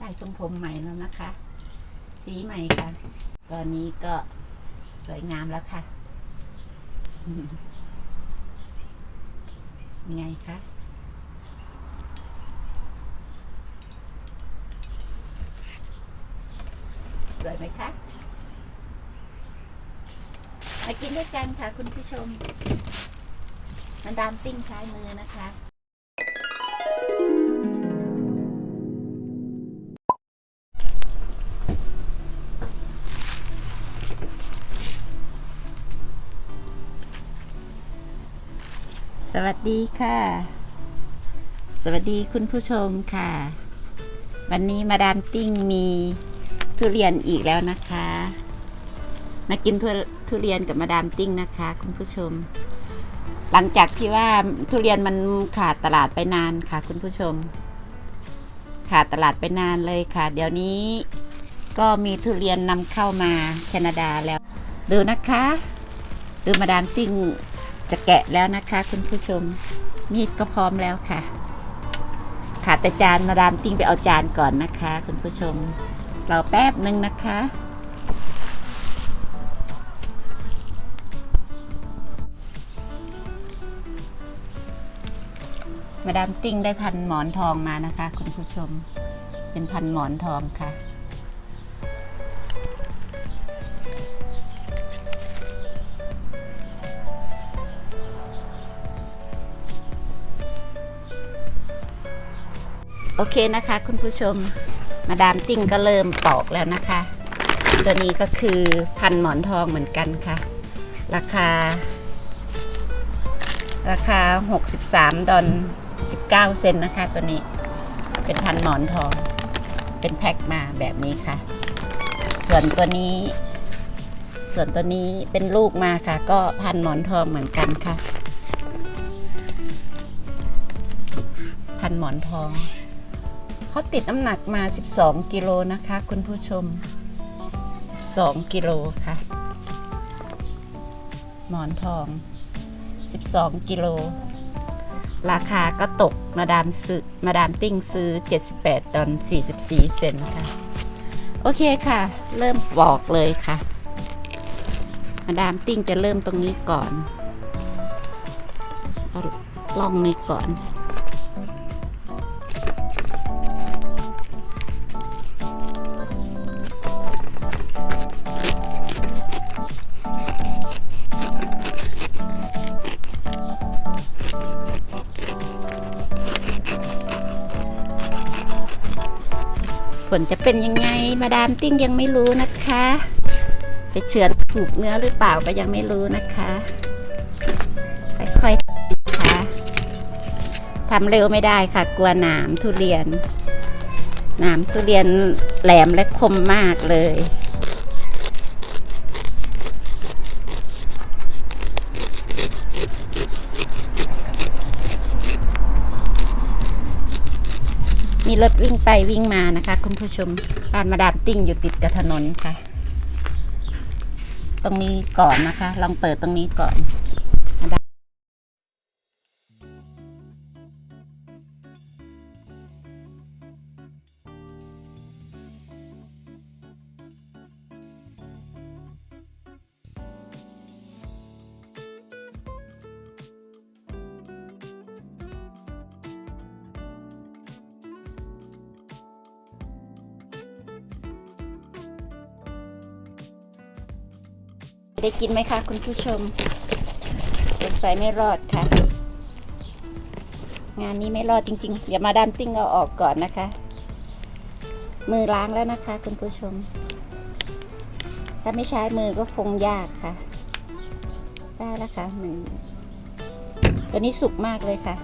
ได้ทรงผมใหม่แล้วนะคะ สีใหม่ค่ะ ตอนนี้ก็สวยงามแล้วค่ะไงคะสวยไหมคะ มากินด้วยกันค่ะคุณผู้ชม มันดามติ้งใช้มือนะคะ สวัสดีค่ะ สวัสดีคุณผู้ชมค่ะ วันนี้มาดามติ้งมีทุเรียนอีกแล้วนะคะ มากินทุทุเรียนกับมาดามติ้งนะคะ คุณผู้ชม หลังจากที่ว่าทุเรียนมันขาดตลาดไปนานค่ะ คุณผู้ชม ขาดตลาดไปนานเลยค่ะ เดี๋ยวนี้ก็มีทุเรียนนำเข้ามาแคนาดาแล้ว ดูนะคะ ดูมาดามติ้ง จะแกะแล้วนะคะคุณผู้ชม มีดก็พร้อมแล้วค่ะ ขาดแต่จานมาดามติ้งไปเอาจานก่อนนะคะ คุณผู้ชมรอแป๊บหนึ่งนะคะมาดามติ้งได้พันหมอนทองมานะคะ คุณผู้ชม เป็นพันหมอนทองค่ะ โอเคนะคะ คุณผู้ชมมาดามติ้งก็เริ่มปอกแล้วนะคะ ตัวนี้ก็คือพันหมอนทองเหมือนกันค่ะ ราคา ราคา 63 ดอล19 เซนนะคะ ตัวนี้เป็นพันหมอนทอง เป็นแพ็คมาแบบนี้ค่ะ ส่วนตัวนี้ ส่วนตัวนี้เป็นลูกมาค่ะ ก็พันหมอนทองเหมือนกันค่ะ พันหมอนทอง เขาติดน้ำหนักมา 12 กิโลนะคะ คุณผู้ชม 12 กิโลค่ะ หมอนทอง 12 กิโล ราคาก็ตกมาดามซื้อมาดามติ้งซื้อ 78 ดอล44 เซนค่ะ โอเคค่ะ เริ่มบอกเลยค่ะ มาดามติ้งจะเริ่มตรงนี้ก่อนเอาล่องนี้ก่อน ผลจะเป็นยังไง มาดามติ้งยังไม่รู้นะคะ ไปเฉือนถูกเนื้อหรือเปล่าก็ยังไม่รู้นะคะ ค่อยๆนะคะทำเร็วไม่ได้ค่ะ กลัวหนามทุเรียนหนามทุเรียนแหลมและคมมากเลย มีรถวิ่งไปวิ่งมานะคะ คุณผู้ชมบ้านมาดามติ้งอยู่ติดกับถนนค่ะ ตรงนี้ก่อนนะคะ ลองเปิดตรงนี้ก่อน กินไหมคะ คุณผู้ชมสงสัยไม่รอดค่ะ งานนี้ไม่รอดจริง ๆ เดี๋ยวมาดามติ้งเอาออกก่อนนะคะ มือล้างแล้วนะคะ คุณผู้ชม ถ้าไม่ใช้มือก็คงยากค่ะ ได้แล้วค่ะมือตัวนี้สุกมากเลยค่ะ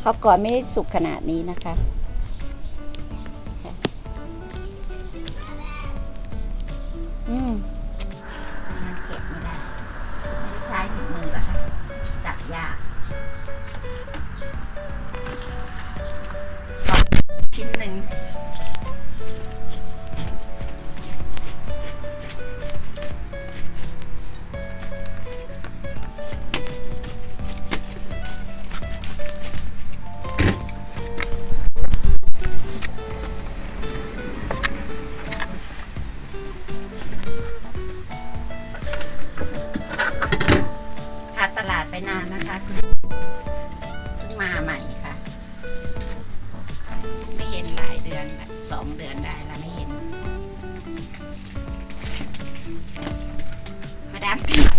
เขาก่อนไม่ได้สุกขนาดนี้นะคะ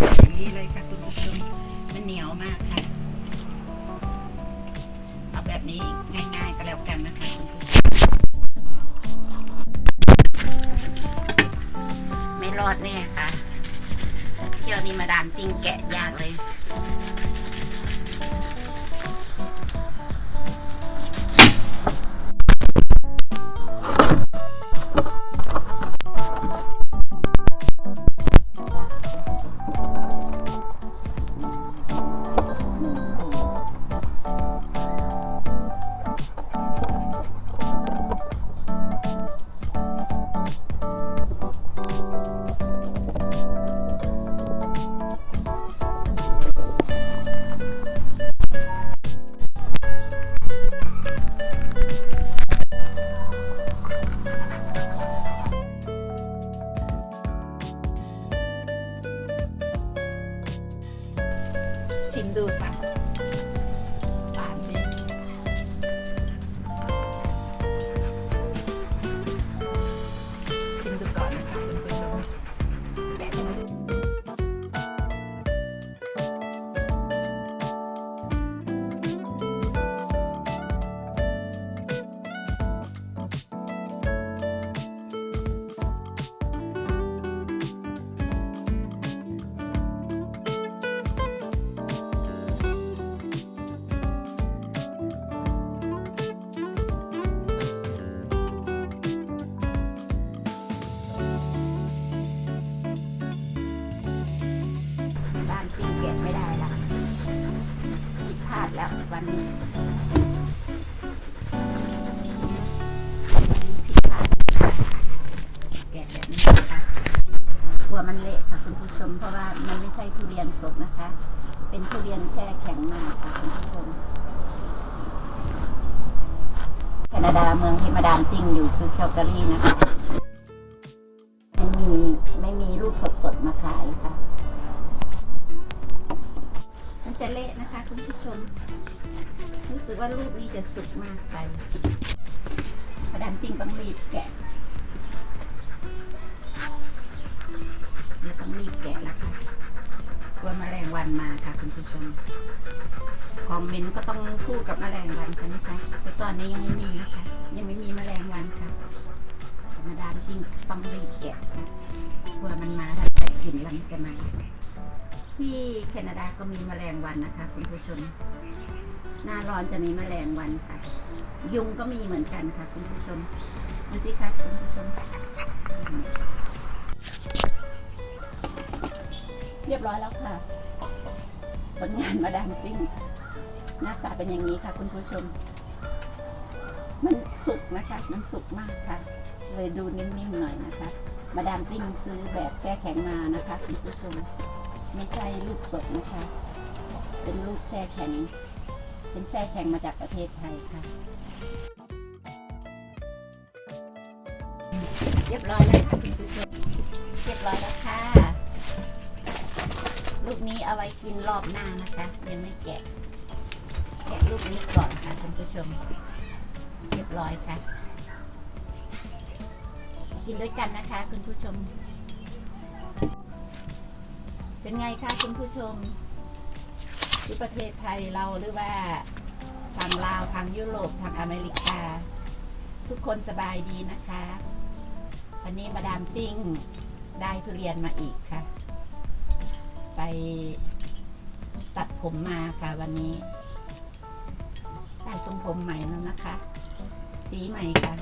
อย่างนี้เลยค่ะคุณผู้ชมมันเหนียวมากค่ะ เอาแบบนี้ง่ายๆก็แล้วกันนะคะคุณผู้ชมไม่รอดแน่ค่ะ เที่ยวนี้มาดามติงแกะยากเลย วันนี้วันนี้ผิดพลาดแกะแบบนี้นะคะกลัวมันเละค่ะคุณผู้ชม เพราะว่ามันไม่ใช่ทุเรียนสดนะคะ เป็นทุเรียนแช่แข็งมาค่ะคุณผู้ชมแคนาดาเมืองที่มาดามติงอยู่คือแคลการีนะคะไม่มีไม่มีรูปสดๆมาขายค่ะ สึกว่ารูปนี้จะสุกมากไปมาดามติ้งต้องรีบแกะเดี๋ยวต้องรีบแกะแล้วค่ะกลัวแมลงวันมาค่ะคุณผู้ชมของเหมินก็ต้องคู่กับแมลงวันใช่ไหมคะแต่ตอนนี้ยังไม่มีนะคะ ยังไม่มีแมลงวันค่ะมาดามติ้งต้องรีบแกะค่ะกลัวมันมาถ้าได้กลิ่นแล้วมันจะมาที่แคนาดาก็มีแมลงวันนะคะคุณผู้ชม หน้าร้อนจะมีแมลงวันค่ะ ยุงก็มีเหมือนกันค่ะคุณผู้ชมดูสิคะคุณผู้ชม เรียบร้อยแล้วค่ะ ผลงานมาดามปิ้งหน้าตาเป็นอย่างนี้ค่ะคุณผู้ชม มันสุกนะคะ มันสุกมากค่ะ เลยดูนิ่มๆหน่อยนะคะ มาดามปิ้งซื้อแบบแช่แข็งมานะคะคุณผู้ชม ไม่ใช่ลูกสดนะคะ เป็นลูกแช่แข็ง เป็นแช่แข็งมาจากประเทศไทยค่ะ เรียบร้อยแล้วค่ะคุณผู้ชมเรียบร้อยแล้วค่ะ ลูกนี้เอาไว้กินรอบหน้านะคะ ยังไม่แกะ แกะลูกนี้ก่อนค่ะคุณผู้ชม เรียบร้อยค่ะ กินด้วยกันนะคะ คุณผู้ชม เป็นไงคะคุณผู้ชม ที่ประเทศไทยเราหรือว่าทางลาวทางยุโรปทางอเมริกา ทุกคนสบายดีนะคะ วันนี้มาดามติ้งได้ทุเรียนมาอีกค่ะ ไปตัดผมมาค่ะวันนี้ ได้ทรงผมใหม่แล้วนะคะ สีใหม่ค่ะ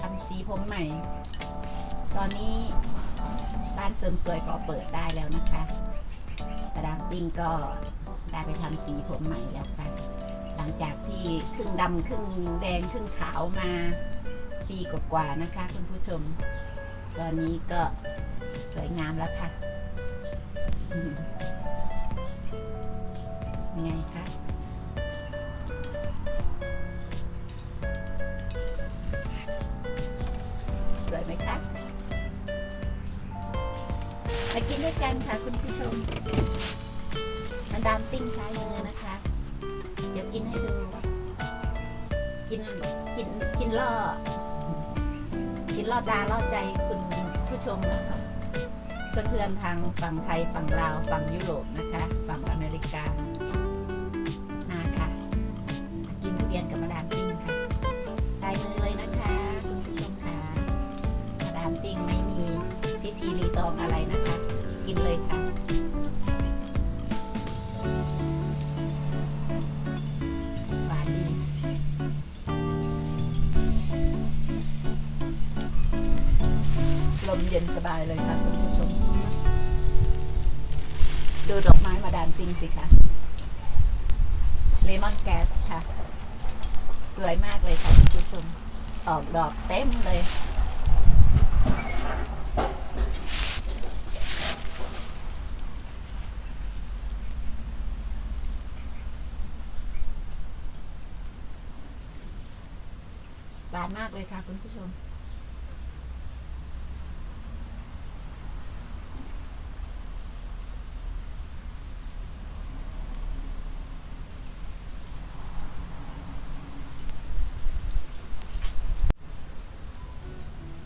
ทำสีผมใหม่ ตอนนี้ ร้านเสริมสวยก็เปิดได้แล้วนะคะกระดามปิ้งก็ได้ไปทำสีผมใหม่แล้วค่ะ หลังจากที่ครึ่งดำครึ่งแดงครึ่งขาวมาปีกว่าๆนะคะ คุณผู้ชม ตอนนี้ก็สวยงามแล้วค่ะไง กินด้วยกันค่ะคุณผู้ชมมันดามติ้งใช้มือนะคะ เดี๋ยวกินให้ดู กินกินกินล่อ กินล่อตาล่อใจคุณผู้ชมนะคะเพื่อนๆทางฝั่งไทยฝั่งลาวฝั่งยุโรปนะคะ ฝั่งอเมริกามาค่ะกินทุเรียนกับมาดามติ้งค่ะใช้มือเลยนะคะคุณผู้ชมค่ะมาดามติ้งไม่มีพิธีรีตองอะไรนะคะ เย็นสบายเลยค่ะคุณผู้ชม ดูดอกไม้มาดามปิงสิคะเลมอนแกสค่ะ สวยมากเลยค่ะคุณผู้ชม ออกดอกเต็มเลยหวานมากเลยค่ะคุณผู้ชม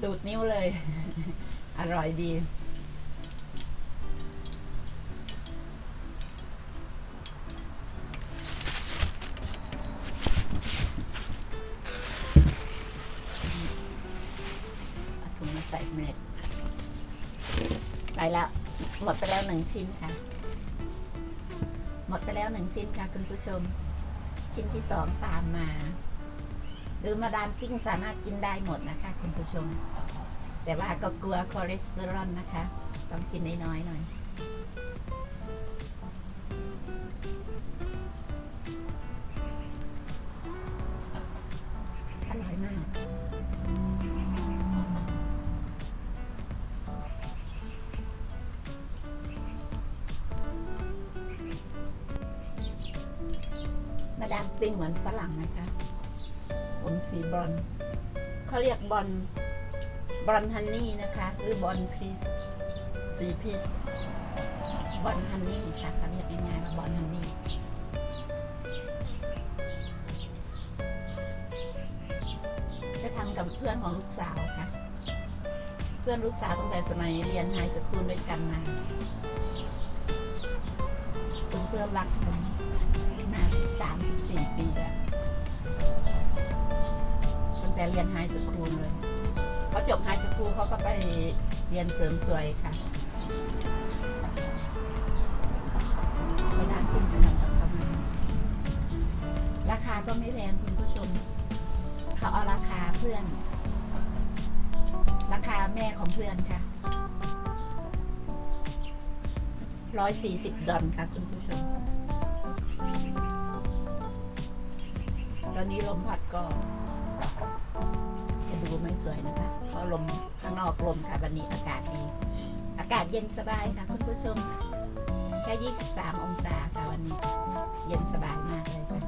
ดูดนิ้วเลย อร่อยดีอาถุงมาใส่เม็ดไปแล้ว หมดไปแล้วหนึ่งชิ้นค่ะ หมดไปแล้วหนึ่งชิ้นค่ะ คุณผู้ชม ชิ้นที่สองตามมาหรือมาดามปิ้งสามารถกินได้หมดนะคะ คุณผู้ชม แต่ว่าก็กลัวคอเลสเตอรอลนะคะ ต้องกินน้อยๆหน่อยอร่อยมากมาดามปิ้งเหมือนฝรั่งนะคะผมสีบอนซ์เขาเรียกบอล บอลฮันนี่นะคะ หรือบอลพีซสีพีซบอลฮันนี่ค่ะเขาเรียกง่ายๆว่าบอลฮันนี่จะทำกับเพื่อนของลูกสาวค่ะ เพื่อนลูกสาวตั้งแต่สมัยเรียนไฮสคูลด้วยกันมาเป็นเพื่อนรักกันมาสิบสามสิบสี่ปีแล้วตั้งแต่เรียนไฮสคูลเลย จบไฮสคูลเขาก็ไปเรียนเสริมสวยค่ะไปด้านขึ้นไปทำกับเขาราคาก็ไม่แพงคุณผู้ชม เขาเอาราคาเพื่อน ราคาแม่ของเพื่อนค่ะร้อยสี่สิบดอลค่ะคุณผู้ชม ตอนนี้ลมพัดก็จะดู ไม่สวยนะคะเพราะลมข้างนอกลมค่ะวันนี้อากาศดี อากาศเย็นสบายค่ะคุณผู้ชมแค่ 23 องศาค่ะวันนี้ เย็นสบายมากเลยค่ะ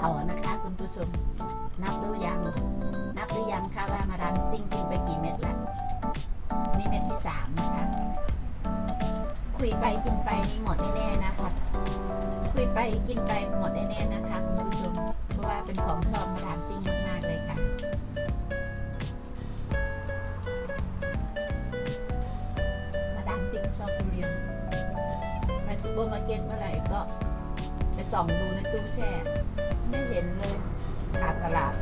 ต่อนะคะ คุณผู้ชม นับหรือยัง นับหรือยังคะว่ามาดามติ้งกินไปกี่เม็ดแล้วนี่เม็ดที่สามนะคะคุยไปกินไปนี่หมดแน่ๆนะคะ คุยไปกินไปหมดแน่ๆนะคะคุณผู้ชมเพราะว่าเป็นของชอบมาดามปิ้ง มากๆเลยค่ะมาดามจริงชอบทุเรียนไปซูเปอร์มาร์เก็ตเมื่อไหร่ก็ไปส่องดูในตู้แช่ ไม่เห็นเลยขาดตลาด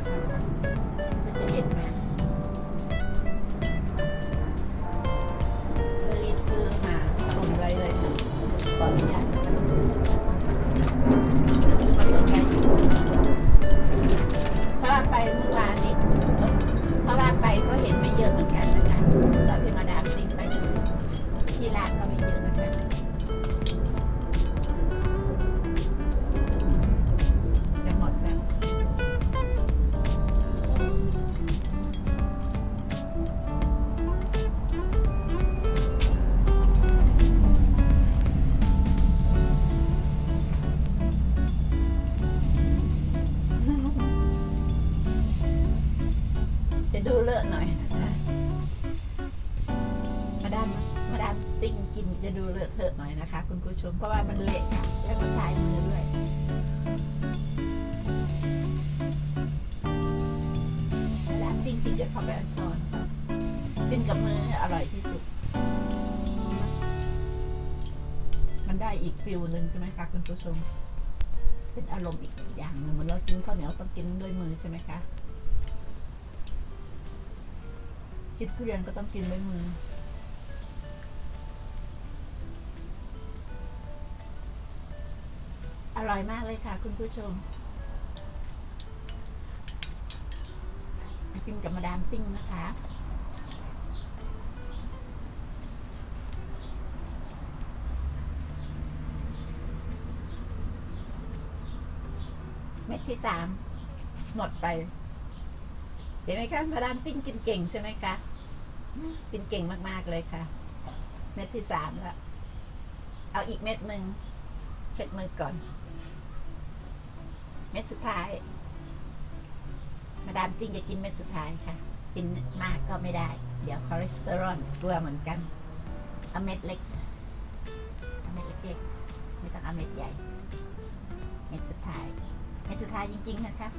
ฟิลหนึ่งใช่ไหมคะคุณผู้ชม เป็นอารมณ์อีกอย่างหนึ่งเหมือนเรากินข้าวเหนียวต้องกินด้วยมือใช่ไหมคะกินทุเรียนก็ต้องกินด้วยมืออร่อยมากเลยค่ะ คุณผู้ชมกินกับมาดามปิ้งนะคะ ที่สามหมดไป เห็นไหมคะมาดามปิ้งกินเก่งใช่ไหมคะกินเก่งมากๆเลยค่ะ เม็ดที่สามแล้ว เอาอีกเม็ดหนึ่งเช็ดมือก่อน เม็ดสุดท้าย มาดามปิ้งจะกินเม็ดสุดท้ายค่ะ กินมากก็ไม่ได้ เดี๋ยวคอเลสเตอรอลกลัวเหมือนกันเอาเม็ดเล็กเอาเม็ดเล็กๆไม่ต้องเอาเม็ดใหญ่ เม็ดสุดท้าย เม็ดสุดท้ายจริง ๆ นะคะ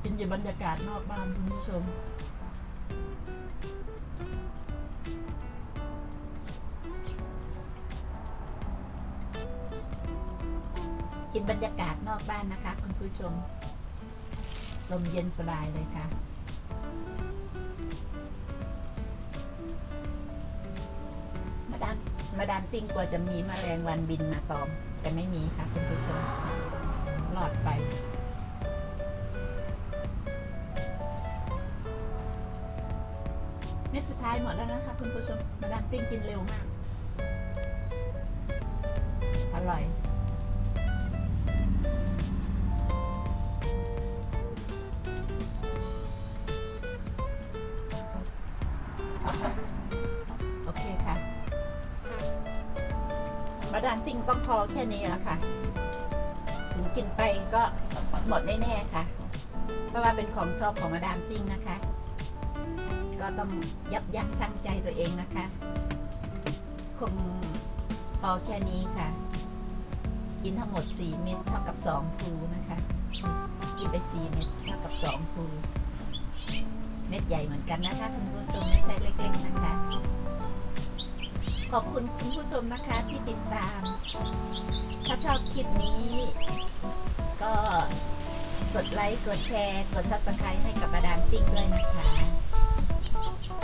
เป็นยบรรยากาศนอกบ้านคุณผู้ชม อกบ้านนะคะ คุณผู้ชม ลมเย็นสบายเลยค่ะ มาดามมาดามปิ้งกว่าจะมีแมลงวันบินมาตอม แต่ไม่มีค่ะ คุณผู้ชมหลอดไปเม็ดสุดท้ายหมดแล้วนะคะ คุณผู้ชมมาดามปิ้งกินเร็วมาก อร่อย มาดามปิ้งต้องพอแค่นี้แล้วค่ะ ถึงกินไปก็หมดแน่ๆค่ะ เพราะว่าเป็นของชอบของมาดามปิ้งนะคะ ก็ต้องยับยั้งชั่งใจตัวเองนะคะ คงพอแค่นี้ค่ะ กินทั้งหมด 4 เม็ดเท่ากับ 2ภูนะคะกินไป 4 เม็ดเท่ากับ 2ภูเม็ดใหญ่เหมือนกันนะคะคุณผู้ชมไม่ใช่เล็กๆนะคะ ขอบคุณคุณผู้ชมนะคะที่ติดตาม ถ้าชอบคลิปนี้ ก็กดไลค์ กดแชร์ กด subscribe ให้กับมาดามติ้งด้วยนะคะ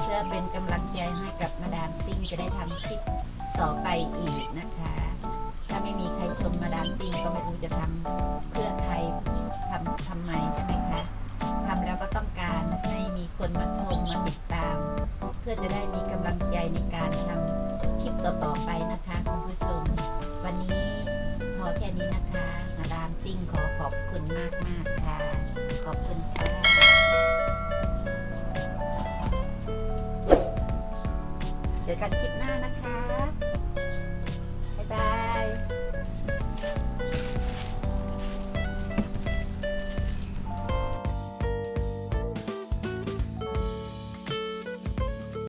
เพื่อเป็นกำลังใจให้กับมาดามติ้งจะได้ทำคลิปต่อไปอีกนะคะ ถ้าไม่มีใครชมมาดามติ้งก็ไม่รู้จะทำเพื่อใครทำทำไมใช่ไหมคะทำแล้วก็ต้องการให้มีคนมาชมมาติดตาม เพื่อจะได้มีกำลังใจในการทำ ต่อๆไปนะคะคุณผู้ชม วันนี้พอแค่นี้นะคะรามซิงขอขอบคุณมากมากค่ะ ขอบคุณค่ะเจอกันคลิปหน้านะคะ